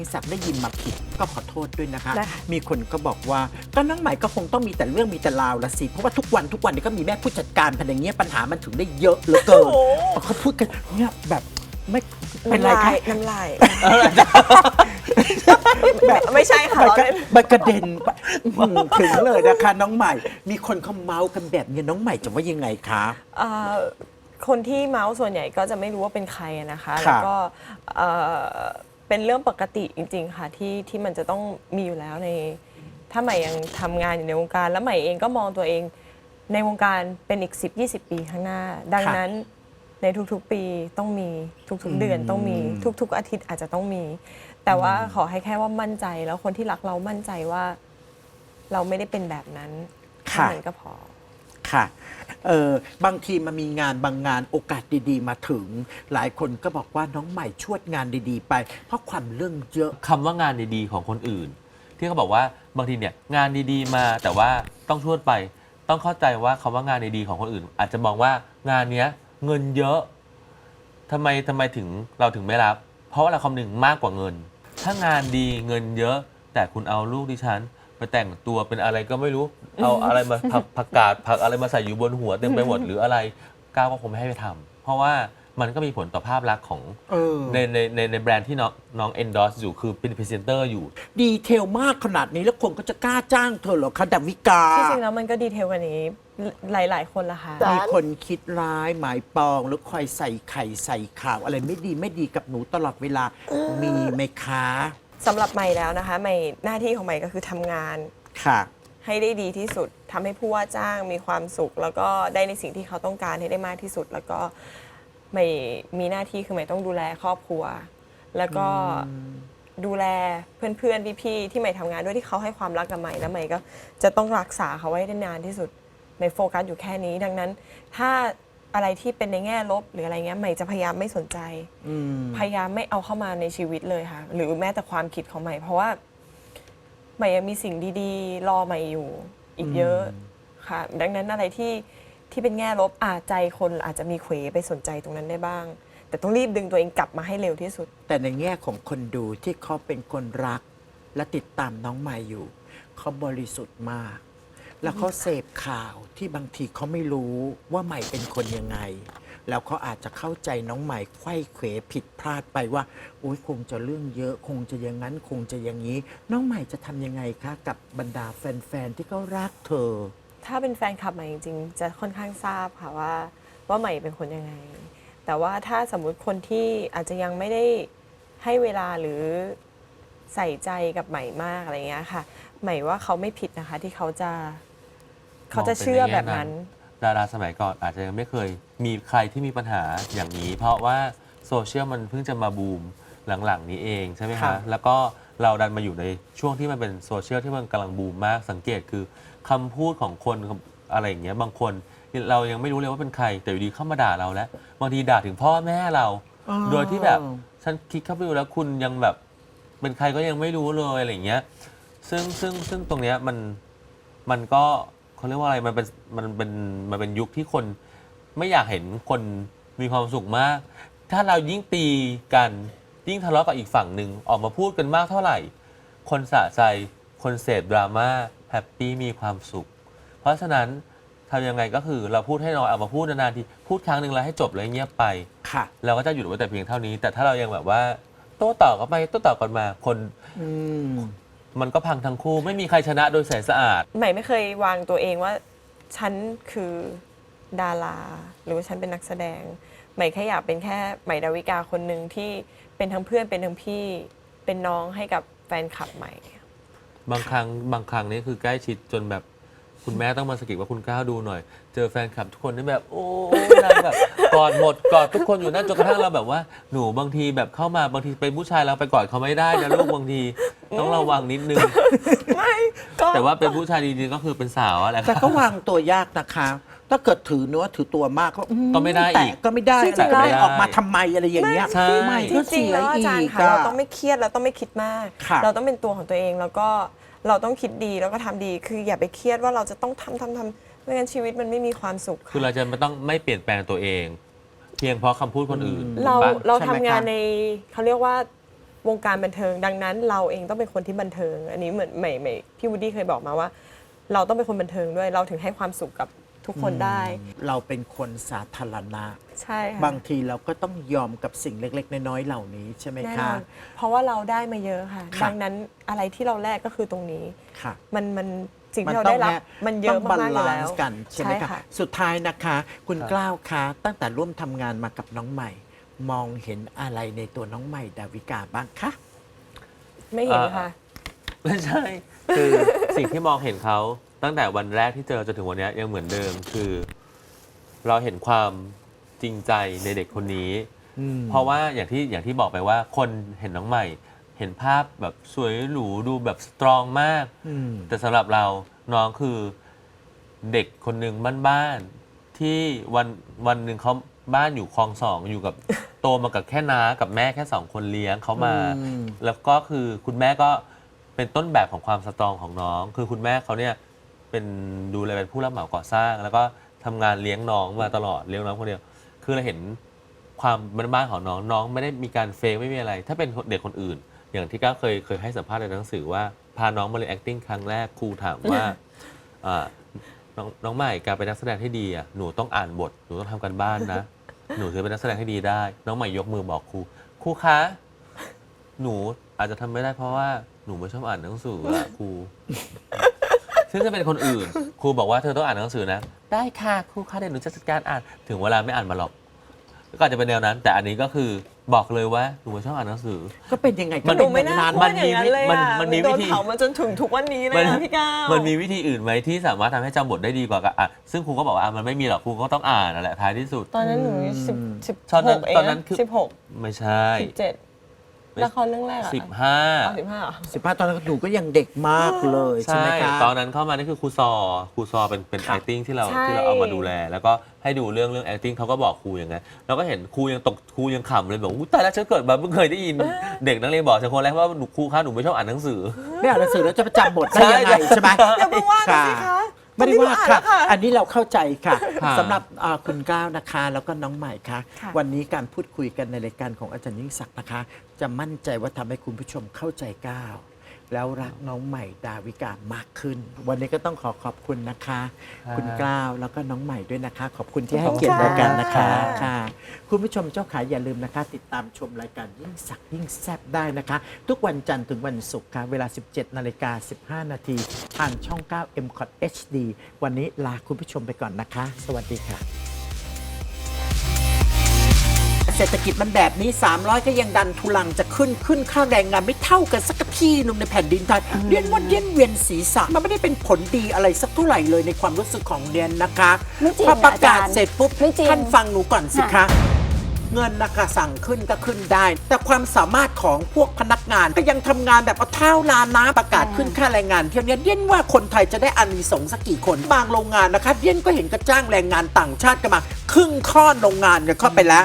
ยิ่งศักดิ์ได้ยินมาผิดก็ขอโทษด้วยนะคะ ได้ค่ะ มีคนก็บอกว่าก็น้องใหม่ก็คงต้องมีแต่เรื่องมีแต่ราวละสิ เพราะว่าทุกวันทุกวันนี้ก็มีแม่ผู้จัดการพันอย่างเงี้ยปัญหามันถึงได้เยอะเหลือเกินเขาพูดกันเนี่ยแบบไม่เป็นไรน้ำลาคะยน้ำลายไม่ไม่ใช่ค่ะมันเราก็เล่น มันกระเด็นไปอื้อหือถึงเลยนะคะน้องใหม่ มีคนเขาเมาส์กันแบบนี้น้องใหม่จะว่ายังไงคะ เอ่อคนที่เมาส์ส่วนใหญ่ก็จะไม่รู้ว่าเป็นใครอะนะคะค่ะแล้วก็เอ่อ เป็นเรื่องปกติจริง ๆ ค่ะที่ที่มันจะต้องมีอยู่แล้วใน ถ้าใหม่ยังทำงานอยู่ในวงการ แล้วใหม่เองก็มองตัวเอง ในวงการเป็นอีก 10 20 ปีข้างหน้า ดังนั้นในทุกๆปีต้องมีทุกๆเดือนต้องมีทุก ๆ อาทิตย์อาจจะต้องมี แต่ว่าขอให้แค่ว่ามั่นใจแล้วคนที่รักเรามั่นใจว่า เราไม่ได้เป็นแบบนั้นเท่านั้นก็พอ ค่ะเออบางทีมันมีงานบางงานโอกาสดีๆ มาถึง หลายคนก็บอกว่าน้องใหม่ชวดงานดีๆ ไป เพราะความเรื่องเยอะ คำว่างานดีๆของคนอื่น ที่เขาบอกว่าบางทีเนี่ยงานดีๆมาแต่ว่าต้องชวดไป ต้องเข้าใจว่าคำว่างานดีๆของคนอื่น อาจจะมองว่างานเนี้ยเงินเยอะทำไมทำไมถึงเราถึงไม่รับ เพราะว่าเราคำนึงมากกว่าเงิน ถ้างานดีเงินเยอะ แต่คุณเอาลูกดิฉัน ไปแต่งตัวเป็นอะไรก็ไม่รู้ เอาอะไรมาผักผักกาดผักอะไรมาใส่อยู่บนหัวเต็มไปหมดหรืออะไรก้าวก็คงไม่ให้ไปทำเพราะว่ามันก็มีผลต่อภาพลักษณ์ของเออ ในในในในแบรนด์ที่น้องน้อง endorse อยู่คือเป็นพรีเซนเตอร์อยู่ ดีเทลมากขนาดนี้แล้วคนก็จะกล้าจ้างเธอเหรอคะดาวิกา ที่จริงแล้วมันก็ดีเทลกว่านี้หลาย ๆ คนละค่ะ มีคนคิดร้ายหมายปองหรือคอยใส่ไข่ใส่ข่าว อะไรไม่ดีไม่ดีกับหนูตลอดเวลามีไหมคะ สำหรับใหม่แล้วนะคะใหม่หน้าที่ของใหม่ก็คือทำงาน ค่ะ ให้ได้ดีที่สุดทำให้ผู้ว่าจ้างมีความสุข แล้วก็ได้ในสิ่งที่เขาต้องการให้ได้มากที่สุด แล้วก็ใหม่มีหน้าที่คือใหม่ต้องดูแลครอบครัว แล้วก็ดูแลเพื่อนๆพี่ๆที่ใหม่ทำงานด้วยที่เขาให้ความรักกับใหม่แล้วใหม่ก็จะต้องรักษาเขาไว้ได้นานที่สุดใหม่โฟกัสอยู่แค่นี้ ดังนั้น ถ้า อะไรที่เป็นในแง่ลบหรืออะไรเงี้ยใหม่จะพยายามไม่สนใจ อืม พยายามไม่เอาเข้ามาในชีวิตเลยค่ะ หรือแม้แต่ความคิดของใหม่ เพราะว่า ใหม่ยังมีสิ่งดีๆ รอใหม่อยู่ อีกเยอะค่ะ ดังนั้นอะไรที่ที่เป็นแง่ลบอาจใจคนอาจจะมีเขวไปสนใจตรงนั้นได้บ้าง แต่ต้องรีบดึงตัวเองกลับมาให้เร็วที่สุด แต่ในแง่ของคนดูที่เขาเป็นคนรัก และติดตามน้องใหม่อยู่ เขาบริสุทธิ์มาก แล้วเขาเสพข่าวที่บางทีเขาไม่รู้ว่าใหม่เป็นคนยังไง แล้วเขาอาจจะเข้าใจน้องใหม่ไขว้เขวผิดพลาดไปว่าอุ้ยคงจะเรื่องเยอะ คงจะอย่างนั้นคงจะอย่างนี้ น้องใหม่จะทำยังไงคะ กับบรรดาแฟน ๆ ที่เขารักเธอ ถ้าเป็นแฟนคลับใหม่จริงๆ จะค่อนข้างทราบค่ะว่า ว่าใหม่เป็นคนยังไง แต่ว่าถ้าสมมุติคนที่อาจจะยังไม่ได้ให้เวลาหรือใส่ใจกับใหม่มากอะไรเงี้ยค่ะ ใหม่ว่าเขาไม่ผิดนะคะที่เขาจะ เขาจะเชื่อแบบนั้น ดาราสมัยก่อนอาจจะยังไม่เคยมีใครที่มีปัญหาอย่างนี้ เพราะว่าโซเชียลมันเพิ่งจะมาบูมหลังๆ นี้เองใช่ไหมครัคะบแล้วก็เราดันมาอยู่ในช่วงที่มันเป็นโซเชียลที่มันกำลังบูมมาก สังเกตคือคำพูดของคนอะไรอย่างเงี้ยบางคนเรายังไม่รู้เลยว่าเป็นใคร แต่อยู่ดีเข้ามาด่าเราแล้วบางทีด่าถึงพ่อแม่เราโดยที่แบบฉันคลิกเข้าไปดูแล้วคุณยังแบบ เป็นใครก็ยังไม่รู้เลยอะไรอย่างเงี้ย ซึ่งซึ่งซึ่งตรงเนี้ยมันมันก็ เขาเรียกว่าอะไรมันเป็นมันเป็นมันเป็นยุคที่คนไม่อยากเห็นคนมีความสุขมาก ถ้าเรายิ่งตีกันยิ่งทะเลาะกับอีกฝั่งหนึ่งออกมาพูดกันมากเท่าไหร่ คนสะใจคนเสพดราม่าแฮปปี้มีความสุข เพราะฉะนั้นทำยังไงก็คือเราพูดให้น้อยเอามาพูดนานๆทีพูดครั้งหนึ่งแล้วให้จบเลยเงียบไป ค่ะ เราก็จะหยุดไว้แต่เพียงเท่านี้ แต่ถ้าเรายังแบบว่า โต้ตอบกันไปโต้ตอบกันมาคน อืม มันก็พังทั้งคู่ไม่มีใครชนะโดยแสนสะอาด ใหม่ไม่เคยวางตัวเองว่า ฉันคือดารา หรือว่าฉันเป็นนักแสดง ใหม่แค่อยากเป็นแค่ใหม่ดาวิกาคนหนึ่งที่เป็นทั้งเพื่อนเป็นทั้งพี่เป็นน้องให้กับแฟนคลับใหม่ บางครั้งบางครั้งนี่คือใกล้ชิดจนแบบคุณแม่ต้องมาสะกิดว่าคุณก้าวดูหน่อย เจอแฟนคลับทุกคนนี่แบบ โอ้ยนางแบบกอดหมดกอดทุกคนอยู่นั่นจนกระทั่งเราแบบว่าหนูบางทีแบบเข้ามาบางทีเป็นผู้ชายเราไปกอดเขาไม่ได้นะลูกบางที ต้องระวังนิดนึง ไม่ก็แต่ว่าเป็นผู้ชายจริงๆก็คือเป็นสาวอะไร แต่ก็วางตัวยากนะคะ ถ้าเกิดถือเนื้อถือตัวมากก็อืก็ไม่ได้อีกแตะก็ไม่ได้จริงๆแต่ไม่แล้ว ออกมาทำไมอะไรอย่างเงี้ยใช่ ไม่จก็ริเสีงๆยแล้วอาอีจารย์กค่ะอะเราต้องไม่เครียดเราต้องไม่คิดมาก ค่ะ เราต้องเป็นตัวของตัวเองแล้วก็เราต้องคิดดีแล้วก็ทำดี คืออย่าไปเครียดว่าเราจะต้องทำทำทำไม่งั้นชีวิตมันไม่มีความสุขคือเราจะไม่ต้องไม่เปลี่ยนแปลงตัวเอง เพียงเพราะคำพูดคนอื่นเราถูกปะ เราใช่ทำไหมงานคะ ในเขาเรียกว่า วงการบันเทิง ดังนั้นเราเองต้องเป็นคนที่บันเทิง อันนี้เหมือนใหม่ใหม่พี่วูดดี้เคยบอกมาว่า เราต้องเป็นคนบันเทิงด้วยเราถึงให้ความสุขกับทุกคนได้ เราเป็นคนสาธารณะ ใช่ค่ะบางทีเราก็ต้องยอมกับสิ่งเล็ก ๆ น้อยๆเหล่านี้ใช่ไหมแน่นคะ อนเพราะว่าเราได้มาเยอะค่ะ ค่ะ ดังนั้นอะไรที่เราแลกก็คือตรงนี้ ค่ะ มันมันสิ่งมันที่เราต้อได้งรับแลมันเยอะต้องบามากๆอยู่ลาแล้นว ซ์กันใช่ไหมคะค่ะ สุดท้ายนะคะ คุณครับกล้าวคะตั้งแต่ร่วมทำงานมากับน้องใหม่ มองเห็นอะไรในตัวน้องใหม่ดาวิกาบ้างคะ ไม่เห็นค่ะ ไม่ใช่ คือ สิ่งที่มองเห็นเขาตั้งแต่วันแรกที่เจอจนถึงวันเนี้ยยังเหมือนเดิมคือ เราเห็นความจริงใจในเด็กคนนี้ อืม เพราะว่าอย่างที่อย่างที่บอกไปว่าคนเห็นน้องใหม่ เห็นภาพแบบสวยหรูดูแบบสตรองมาก อืม แต่สำหรับเราน้องคือเด็กคนหนึ่งบ้านๆที่วันวันหนึ่งเขาบ้านอยู่คลองสองอยู่กับ โตมากับแค่น้ากับแม่แค่สองคนเลี้ยงเขามา อืม แล้วก็คือคุณแม่ก็เป็นต้นแบบของความสตรองของน้อง คือคุณแม่เขาเนี่ยเป็นดูแลเป็นผู้รับเหมาก่อสร้าง แล้วก็ทำงานเลี้ยงน้องมาตลอดเลี้ยงน้องคนเดียว คือเราเห็นความบ้านๆของน้องน้องไม่ได้มีการเฟกไม่มีอะไร ถ้าเป็นเด็กคนอื่น อย่างที่ก้าวเคยเคยให้สัมภาษณ์ในหนังสือว่าพาน้องมาเรียน acting ครั้งแรกครูถามว่า อ่าน้องน้องใหม่การเป็นนักแสดงที่ดีอะหนูต้องอ่านบท หนูต้องทำกันบ้านนะ หนูถือเป็นนักแสดงที่ดีได้ น้องใหม่ยกมือบอกครู ครูคะ หนูอาจจะทำไม่ได้เพราะว่าหนูไม่ชอบอ่านหนังสืออะครู ซึ่งถ้าเป็นคนอื่น ครูบอกว่าเธอต้องอ่านหนังสือนะ ได้ค่ะครูคะเดี๋ยวหนูจะจัดการอ่าน ถึงเวลาไม่อ่านมาหรอก ก็อาจจะเป็นแนวนั้น แต่อันนี้ก็คือบอกเลยว่าหนูไม่ชอบอ่านหนังสือ ก็เป็นยังไงมัก็นเป็ดูนไม่อย่างน่านั้นพูดอย่างนั้นเลยมันอะมันมีโดวินธี เผามาจนถึงทุกวันนี้เลยมันนะพี่ก้าวมันมีวิธีอื่นไหมที่สามารถทำให้จำบทได้ดีกว่ากับอะซึ่งครูก็บอกว่าอะมันไม่มีหรอกครูก็ต้องอ่านนั่นแหละท้ายที่สุด ตอนนั้นหนูสิบสิบตอนหนั้นกเองตอนนั้นคือ สิบหกไม่ใช่ สิบเจ็ด ละครเรื่องแรกอะสิบห้าอ๋อสิบห้าเหรอสิบห้าตอนนั้นหนูก็ยังเด็กมากเลยใช่ใช่ไหมคะ ตอนนั้นเข้ามานี่คือครูซอครูซอเป็นเป็นครับ acting ที่เราใช่ที่เราเอามาดูแล แล้วก็ให้ดูเรื่องเรื่อง acting เขาก็บอกครูอย่างนั้นเราก็เห็นครูยังตกครูยังขำเลยบอกอู้ตายแล้วฉันเกิดมาเพิ่งเคยได้ยินเด็กนักเรียนบอกฉันคนแรกว่าหนูครูคะหนูไม่ชอบอ่านหนังสือ ไม่อ่านหนังสือแล้วจะไปจำบทได้ยังไงใช่ไหมอย่าเพิ่งว่ากันสิคะไม่ได้ว่าตอนนี้หนูอ่านแล้ค่ะวค่ะ อันนี้เราเข้าใจค่ะค่ะสำหรับอ่าคุณก้าวนะคะ แล้วก็น้องใหม่ค่ะค่ะ วันนี้การพูดคุยกันในรายการของอาจารย์ยิ่งศักดิ์นะคะ จะมั่นใจว่าทำให้คุณผู้ชมเข้าใจก้าว แล้วรักน้องใหม่ดาวิกามากขึ้น วันนี้ก็ต้องขอขอบคุณนะคะค่ะคุณก้าวแล้วก็น้องใหม่ด้วยนะคะ ขอบคุณที่ให้ขอบคุณเกียรติรายการนะคะค่ะค่ะ คุณผู้ชมเจ้าขาอย่าลืมนะคะ ติดตามชมรายการยิ่งสักดิ์ยิ่งแซบได้นะคะ ทุกวันจันทร์ถึงวันศุกร์ค่ะเวลา 17นาฬิกา15 นาทีทางช่อง 9 m c o t HD วันนี้ลาคุณผู้ชมไปก่อนนะคะ สวัสดีค่ะ เศรษฐกิจมันแบบนี้ 300 ก็ยังดันทุลังจะขึ้นขึ้นค่าแรงงานไม่เท่ากันสักทีหนึงในแผ่นดินไทยเรียนว่าเรียนเวียนศีรษะมันไม่ได้เป็นผลดีอะไรสักเท่าไหร่เลยในความรู้สึกของเรียนนะคะไม่จริงพอประกาศอาจารย์เสร็จปุ๊บไม่จริงท่านฟังหนูก่อนสิคะค่ะเงินนะคะสั่งขึ้นก็ขึ้นได้ แต่ความสามารถของพวกพนักงานก็ยังทำงานแบบเอาเท้าลาน้ำประกาศขึ้นค่าแรงงานเที่ยวนี้เดียนว่าคนไทยจะได้อานิสงส์สักกี่คนบางโรงงานนะคะเดียนก็เห็นกระจ้างแรงงานต่างชาติกันมา ครึ่งข้อนโรงงานกันเข้าไปแล้ว